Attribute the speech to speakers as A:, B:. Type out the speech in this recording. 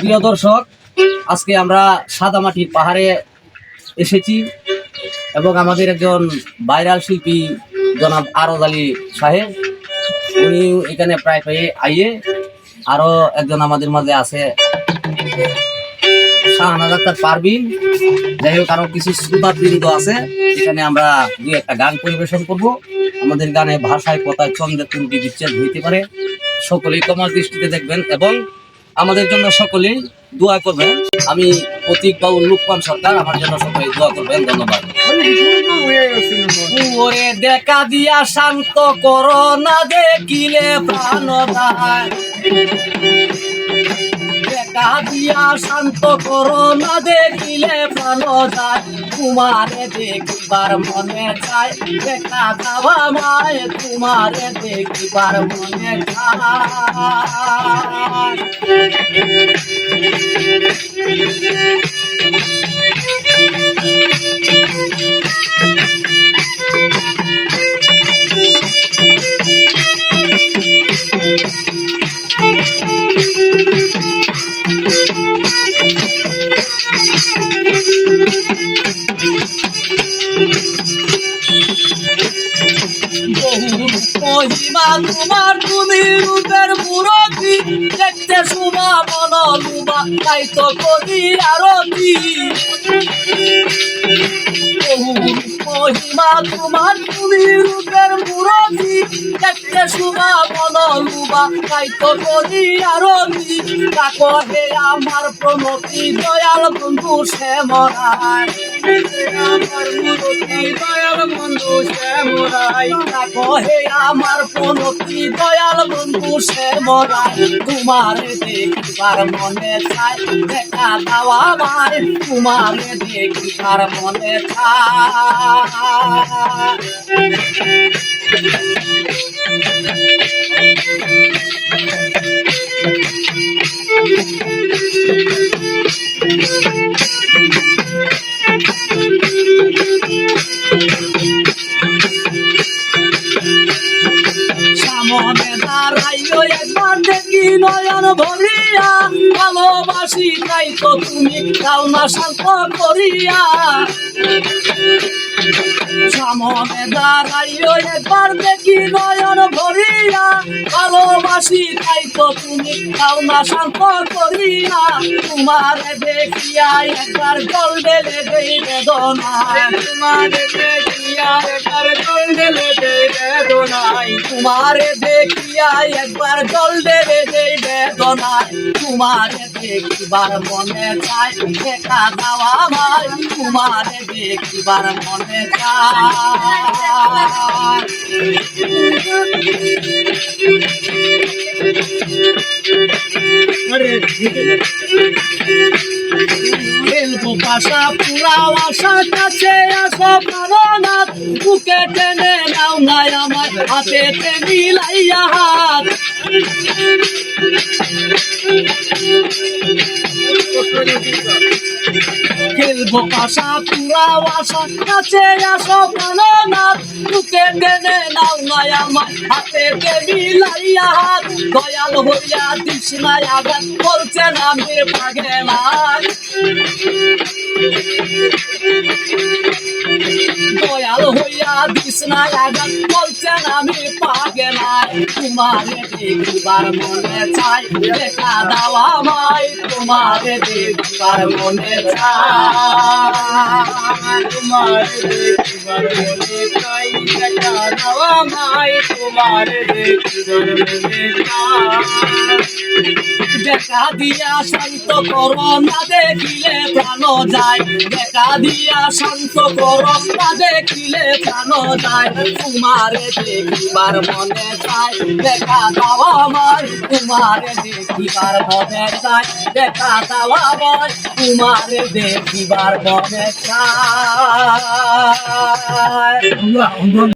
A: প্রিয় দর্শক, আজকে আমরা সাদামাটির পাহাড়ে এসেছি এবং আমাদের একজন ভাইরাল শিল্পী জনাব আরজ আলী সাহেব উনি এখানে প্রায় প্রায় আইয়ে আরও একজন আমাদের মাঝে আছে। শাহানাজ আক্তার পারবিন যাই হোক আরও কিছু শ্রোতাবৃন্দ আছে, এখানে আমরা দুই একটা গান পরিবেশন করব। আমাদের গানে ভাষায় কথায় চন্দ্রের ত্রুটি বিচ্ছেদ হইতে পারে। সকলেই কমার দৃষ্টিতে দেখবেন এবং আমাদের জন্য সকলেই দোয়া করবেন। আমি প্রতীক বাবু লুকমান সরকার, আমার জন্য সকলেই দোয়া করবেন। ধন্যবাদ। দেখা দিয়া শান্ত করো না দেখিলে প্রাণ যায় দিয়া শান্ত করো না, দেখিলে প্রাণ যায়। তোমারে দেখিবার মনে চায়, দেখা যাওয়া মায়, তোমারে দেখিবার মনে চায়। বহু মহিমা তোমার তুমি রূপের মুরতি দেখতে শুভা মন লুবা তাই তো করি আরতি মহিমা তোমার তুমি রূপের মুরতি দেখতে শুভা মন লুবা তাই তো করি আরতি তাকো আমার প্রণতি দয়াল বন্ধু সে মরায় আমার মুরতি দয়াল বন্ধু সে মরাই আমার প্রণতি দয়াল বন্ধু সে মরাই তোমার দেখিবার মনে চাই দেখা দাও আমার তোমার দেখিবার মনে চাই সামনে দাঁড়াইও একবার দেখি। নয়ন ভরিয়া, ভালোবাসি তাই তো তুমি কাল না শান্ত করিয়া। সামনে দাঁড়াইও, একবার দেখি নয়ন ভরিয়া, ভালোবাসি তাই তো তুমি কাল না শান্ত করিয়া। তোমার দেখিয়া একবার জল ঢেলে দেই বেদনা। তোমার দেখিয়া একবার জল ঢেলে দেই তোমার দেখিয়া একবার জল ঢেলে দেই বেদনায়। তোমার দেখিবার মনে চাই দেখা দাওয়া ভাই। তোমার দেখিবার মনে খেলব পাশা পুরা আশা কাছে আসো পারো না বুকে টেনে নাও নাই আমার হাতে মিলাইয়া হাত। খেলব পাশা, পুরা আশা কাছে আসো পারো না বুকে টেনে নাও নাই আমার হাতে মিলাইয়া হাত। দয়াল হইয়া দিস নাই আবার বলছেন আমি পাগে নাই আগান বলছেন, আমি পাগে নাই। তোমারে দেখিবার মনে চাই। দেখা দাওয়া মাই তোমারে দেখিবার মনে চাই। দেখা দিয়া শান্ত করো, না দেখিলে প্রাণ যায়। দেখা দিয়া শান্ত করো, না দেখিলে প্রাণ যায়। তোমারে দেখিবার মনে চাই, দেখা দাও আমার তোমারে দেখিবার মনে চাই, দেখা দাও আমার তোমারে দেখিবার মনে চাই